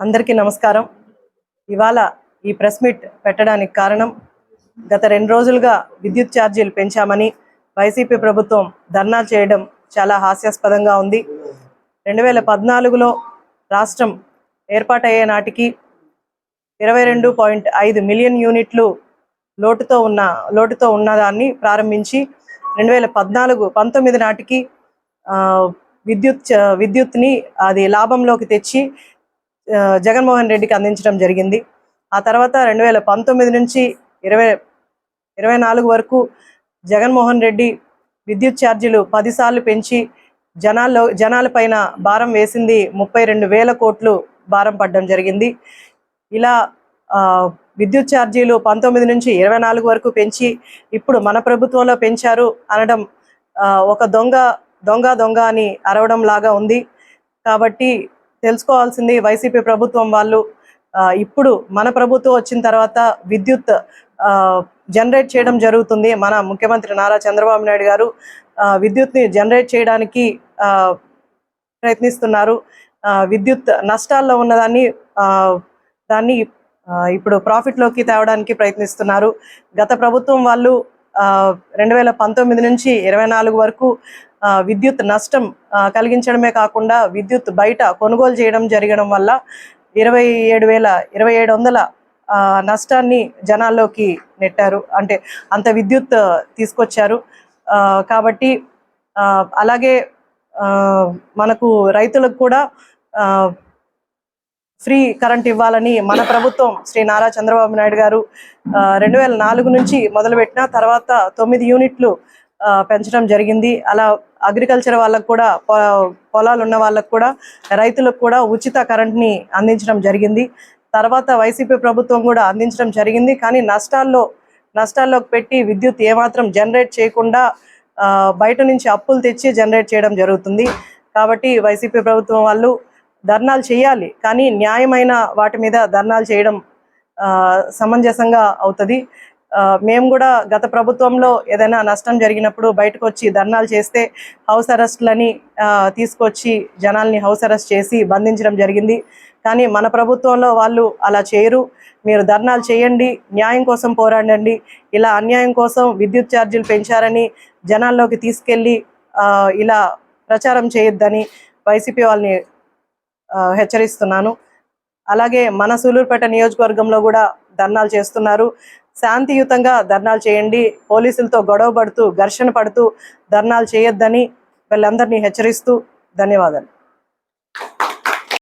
అందరికీ నమస్కారం. ఇవాళ ఈ ప్రెస్ మీట్ పెట్టడానికి కారణం గత రెండు రోజులుగా విద్యుత్ ఛార్జీలు పెంచామని వైసీపీ ప్రభుత్వం ధర్నా చేయడం చాలా హాస్యాస్పదంగా ఉంది. రెండు వేల పద్నాలుగులో రాష్ట్రం ఏర్పాటయ్యే నాటికి ఇరవై రెండు పాయింట్ ఐదు మిలియన్ యూనిట్లు లోటుతో ఉన్న లోటుతో ఉన్నదాన్ని ప్రారంభించి రెండు వేల పద్నాలుగు పంతొమ్మిది నాటికి ఆ, విద్యుత్ చ- విద్యుత్ని అది లాభంలోకి తెచ్చి జగన్మోహన్ రెడ్డికి అందించడం జరిగింది. ఆ తర్వాత రెండు వేల పంతొమ్మిది నుంచి ఇరవై ఇరవై నాలుగు వరకు జగన్మోహన్ రెడ్డి విద్యుత్ ఛార్జీలు పదిసార్లు పెంచి జనాల్లో జనాలపైన భారం వేసింది ముప్పై రెండు వేల కోట్లు భారం పడడం జరిగింది. ఇలా విద్యుత్ ఛార్జీలు పంతొమ్మిది నుంచి ఇరవై నాలుగు వరకు పెంచి ఇప్పుడు మన ప్రభుత్వంలో పెంచారు అనడం ఒక దొంగ దొంగ దొంగ అని అరవడం లాగా ఉంది. కాబట్టి తెలుసుకోవాల్సింది వైసీపీ ప్రభుత్వం వాళ్ళు. ఇప్పుడు మన ప్రభుత్వం వచ్చిన తర్వాత విద్యుత్ ఆ, జనరేట్ చేయడం జరుగుతుంది. మన ముఖ్యమంత్రి నారా చంద్రబాబు నాయుడు గారు ఆ, విద్యుత్ని జనరేట్ చేయడానికి ఆ, ప్రయత్నిస్తున్నారు. ఆ, విద్యుత్ నష్టాల్లో ఉన్నదాన్ని ఆ, దాన్ని ఇప్పుడు ప్రాఫిట్లోకి తేవడానికి ప్రయత్నిస్తున్నారు. గత ప్రభుత్వం వాళ్ళు రెండు వేల పంతొమ్మిది నుంచి ఇరవై నాలుగు వరకు విద్యుత్ నష్టం కలిగించడమే కాకుండా విద్యుత్ బయట కొనుగోలు చేయడం జరగడం వల్ల ఇరవై ఏడు వేల ఇరవై ఏడు వందల ఆ, నష్టాన్ని జనాల్లోకి నెట్టారు. అంటే అంత విద్యుత్ తీసుకొచ్చారు. ఆ, కాబట్టి అలాగే ఆ, మనకు రైతులకు కూడా ఆ, ఫ్రీ కరెంట్ ఇవ్వాలని మన ప్రభుత్వం శ్రీ నారా చంద్రబాబు నాయుడు గారు రెండు వేల నాలుగు నుంచి మొదలుపెట్టిన తర్వాత తొమ్మిది యూనిట్లు పెంచడం జరిగింది. అలా అగ్రికల్చర్ వాళ్ళకు కూడా పొలాలు ఉన్న వాళ్ళకు కూడా రైతులకు కూడా ఉచిత కరెంట్ని అందించడం జరిగింది. తర్వాత వైసీపీ ప్రభుత్వం కూడా అందించడం జరిగింది. కానీ నష్టాల్లో నష్టాల్లోకి పెట్టి విద్యుత్ ఏమాత్రం జనరేట్ చేయకుండా బయట నుంచి అప్పులు తెచ్చి జనరేట్ చేయడం జరుగుతుంది. కాబట్టి వైసీపీ ప్రభుత్వం వాళ్ళు ధర్నాలు చేయాలి. కానీ న్యాయమైన వాటి మీద ధర్నాలు చేయడం సమంజసంగా అవుతుంది. మేము కూడా గత ప్రభుత్వంలో ఏదైనా నష్టం జరిగినప్పుడు బయటకు వచ్చి ధర్నాలు చేస్తే హౌస్ అరెస్ట్లని తీసుకొచ్చి జనాల్ని హౌస్ అరెస్ట్ చేసి బంధించడం జరిగింది. కానీ మన ప్రభుత్వంలో వాళ్ళు అలా చేయరు. మీరు ధర్నాలు చేయండి న్యాయం కోసం పోరాడండి ఇలా అన్యాయం కోసం విద్యుత్ ఛార్జీలు పెంచారని జనాల్లోకి తీసుకెళ్ళి ఇలా ప్రచారం చేయొద్దని వైసీపీ వాళ్ళని హెచ్చరిస్తున్నాను. అలాగే మన సూలూరుపేట నియోజకవర్గంలో కూడా ధర్నాలు చేస్తున్నారు. శాంతియుతంగా ధర్నాలు చేయండి. పోలీసులతో గొడవ పడుతూ ఘర్షణ పడుతూ ధర్నాలు చేయొద్దని వీళ్ళందరినీ హెచ్చరిస్తూ ధన్యవాదాలు.